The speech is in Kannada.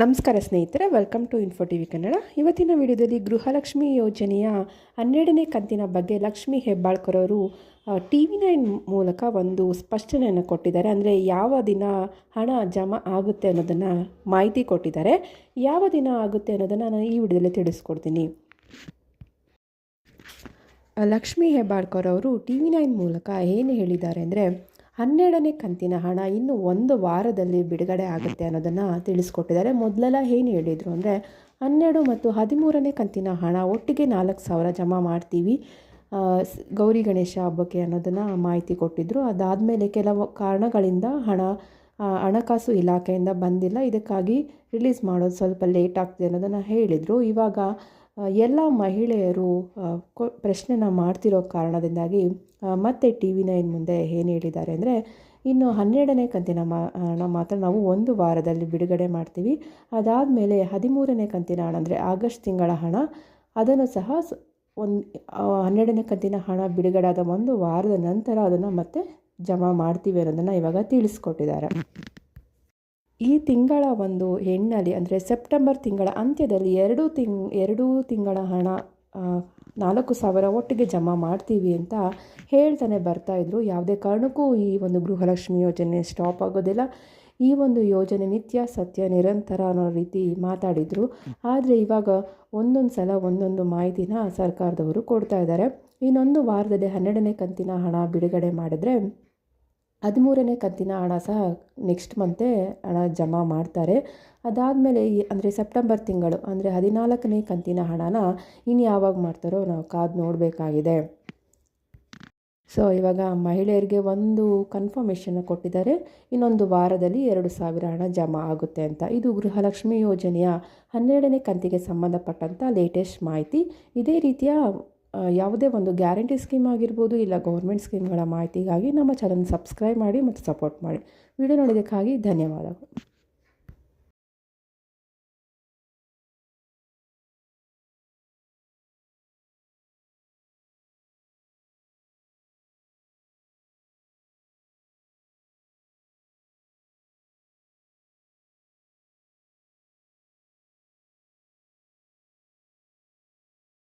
ನಮಸ್ಕಾರ ಸ್ನೇಹಿತರೆ welcome to info T V Kannada ಇವತ್ತಿನ ವಿಡಿಯೋದಲ್ಲಿ ಗೃಹಲಕ್ಷ್ಮಿ ಯೋಜನೆಯ ಹನ್ನೆರಡನೇ ಕಂತಿನ ಬಗ್ಗೆ ಲಕ್ಷ್ಮಿ ಹೆಬ್ಬಾಳ್ಕರ್ ಅವರು ಟಿ ವಿ ನೈನ್ ಮೂಲಕ ಒಂದು ಸ್ಪಷ್ಟನೆಯನ್ನು ಕೊಟ್ಟಿದ್ದಾರೆ. ಅಂದರೆ ಯಾವ ದಿನ ಹಣ ಜಮಾ ಆಗುತ್ತೆ ಅನ್ನೋದನ್ನು ಮಾಹಿತಿ ಕೊಟ್ಟಿದ್ದಾರೆ. ಯಾವ ದಿನ ಆಗುತ್ತೆ ಅನ್ನೋದನ್ನು ನಾನು ಈ ವಿಡಿಯೋದಲ್ಲಿ ತಿಳಿಸ್ಕೊಡ್ತೀನಿ. ಲಕ್ಷ್ಮಿ ಹೆಬ್ಬಾಳ್ಕರ್ ಅವರು ಟಿ ವಿ ನೈನ್ ಮೂಲಕ ಏನು ಹೇಳಿದ್ದಾರೆ ಅಂದರೆ ಹನ್ನೆರಡನೇ ಕಂತಿನ ಹಣ ಇನ್ನು ಒಂದು ವಾರದಲ್ಲಿ ಬಿಡುಗಡೆ ಆಗುತ್ತೆ ಅನ್ನೋದನ್ನು ತಿಳಿಸ್ಕೊಟ್ಟಿದ್ದಾರೆ. ಮೊದಲೆಲ್ಲ ಏನು ಹೇಳಿದರು ಅಂದರೆ, ಹನ್ನೆರಡು ಮತ್ತು ಹದಿಮೂರನೇ ಕಂತಿನ ಹಣ ಒಟ್ಟಿಗೆ ನಾಲ್ಕು ಸಾವಿರ ಜಮಾ ಮಾಡ್ತೀವಿ ಗೌರಿ ಗಣೇಶ ಹಬ್ಬಕ್ಕೆ ಅನ್ನೋದನ್ನು ಮಾಹಿತಿ ಕೊಟ್ಟಿದ್ದರು ಅದಾದಮೇಲೆ ಕೆಲವು ಕಾರಣಗಳಿಂದ ಹಣ ಹಣಕಾಸು ಇಲಾಖೆಯಿಂದ ಬಂದಿಲ್ಲ. ಇದಕ್ಕಾಗಿ ರಿಲೀಸ್ ಮಾಡೋದು ಸ್ವಲ್ಪ ಲೇಟ್ ಆಗ್ತಿದೆ ಅನ್ನೋದನ್ನು ಹೇಳಿದರು. ಇವಾಗ ಎಲ್ಲ ಮಹಿಳೆಯರು ಕೊ, ಪ್ರಶ್ನೆನ ಮಾಡ್ತಿರೋ ಕಾರಣದಿಂದಾಗಿ ಮತ್ತೆ ಟಿ ವಿ ನೈನ್ ಮುಂದೆ ಏನು ಹೇಳಿದ್ದಾರೆ ಅಂದರೆ, ಇನ್ನು ಹನ್ನೆರಡನೇ ಕಂತಿನ ಮಾ ಹಣ ಮಾತ್ರ ನಾವು ಒಂದು ವಾರದಲ್ಲಿ ಬಿಡುಗಡೆ ಮಾಡ್ತೀವಿ. ಅದಾದ ಮೇಲೆ ಹದಿಮೂರನೇ ಕಂತಿನ ಹಣ ಅಂದರೆ ಆಗಸ್ಟ್ ತಿಂಗಳ ಹಣ. ಅದನ್ನು ಸಹ ಒಂದು ಹನ್ನೆರಡನೇ ಕಂತಿನ ಹಣ ಬಿಡುಗಡೆ ಆದ ಒಂದು ವಾರದ ನಂತರ ಅದನ್ನು ಮತ್ತೆ ಜಮಾ ಮಾಡ್ತೀವಿ ಅನ್ನೋದನ್ನು ಇವಾಗ ತಿಳಿಸ್ಕೊಟ್ಟಿದ್ದಾರೆ. ಈ ತಿಂಗಳ ಒಂದು ಹೆಣ್ಣಲ್ಲಿ, ಅಂದರೆ ಸೆಪ್ಟೆಂಬರ್ ತಿಂಗಳ ಅಂತ್ಯದಲ್ಲಿ ಎರಡು ತಿಂಗ್ ಎರಡು ತಿಂಗಳ ಹಣ ನಾಲ್ಕು ಸಾವಿರ ಒಟ್ಟಿಗೆ ಜಮಾ ಮಾಡ್ತೀವಿ ಅಂತ ಹೇಳ್ತಾನೆ ಬರ್ತಾಯಿದ್ರು ಯಾವುದೇ ಕಾರಣಕ್ಕೂ ಈ ಒಂದು ಗೃಹಲಕ್ಷ್ಮಿ ಯೋಜನೆ ಸ್ಟಾಪ್ ಆಗೋದಿಲ್ಲ. ಈ ಒಂದು ಯೋಜನೆ ನಿತ್ಯ ಸತ್ಯ, ನಿರಂತರ ಅನ್ನೋ ರೀತಿ ಮಾತಾಡಿದರು. ಆದರೆ ಇವಾಗ ಒಂದೊಂದು ಸಲ ಒಂದೊಂದು ಮಾಹಿತಿನ ಸರ್ಕಾರದವರು ಕೊಡ್ತಾ ಇದ್ದಾರೆ. ಇನ್ನೊಂದು ವಾರದಲ್ಲಿ ಹನ್ನೆರಡನೇ ಕಂತಿನ ಹಣ ಬಿಡುಗಡೆ ಮಾಡಿದ್ರೆ ಹದಿಮೂರನೇ ಕಂತಿನ ಹಣ ಸಹ ನೆಕ್ಸ್ಟ್ ಮಂತೇ ಹಣ ಜಮಾ ಮಾಡ್ತಾರೆ. ಅದಾದಮೇಲೆ ಅಂದರೆ ಸೆಪ್ಟೆಂಬರ್ ತಿಂಗಳು ಅಂದರೆ ಹದಿನಾಲ್ಕನೇ ಕಂತಿನ ಹಣನ ಇನ್ನು ಯಾವಾಗ ಮಾಡ್ತಾರೋ ನಾವು ಕಾದು ನೋಡಬೇಕಾಗಿದೆ. ಸೊ ಇವಾಗ ಮಹಿಳೆಯರಿಗೆ ಒಂದು ಕನ್ಫರ್ಮೇಷನ್ ಕೊಟ್ಟಿದ್ದಾರೆ. ಇನ್ನೊಂದು ವಾರದಲ್ಲಿ ಎರಡು ಸಾವಿರ ಹಣ ಜಮಾ ಆಗುತ್ತೆ ಅಂತ. ಇದು ಗೃಹಲಕ್ಷ್ಮಿ ಯೋಜನೆಯ ಹನ್ನೆರಡನೇ ಕಂತಿಗೆ ಸಂಬಂಧಪಟ್ಟಂಥ ಲೇಟೆಸ್ಟ್ ಮಾಹಿತಿ. ಇದೇ ರೀತಿಯ ಯಾವುದೇ ಒಂದು ಗ್ಯಾರಂಟಿ ಸ್ಕೀಮ್ ಆಗಿರ್ಬೋದು ಇಲ್ಲ ಗೌರ್ಮೆಂಟ್ ಸ್ಕೀಮ್ಗಳ ಮಾಹಿತಿಗಾಗಿ ನಮ್ಮ ಚಾನಲ್ ಸಬ್ಸ್ಕ್ರೈಬ್ ಮಾಡಿ ಮತ್ತು ಸಪೋರ್ಟ್ ಮಾಡಿ. ವಿಡಿಯೋ ನೋಡಿದ್ದಕ್ಕಾಗಿ ಧನ್ಯವಾದಗಳು.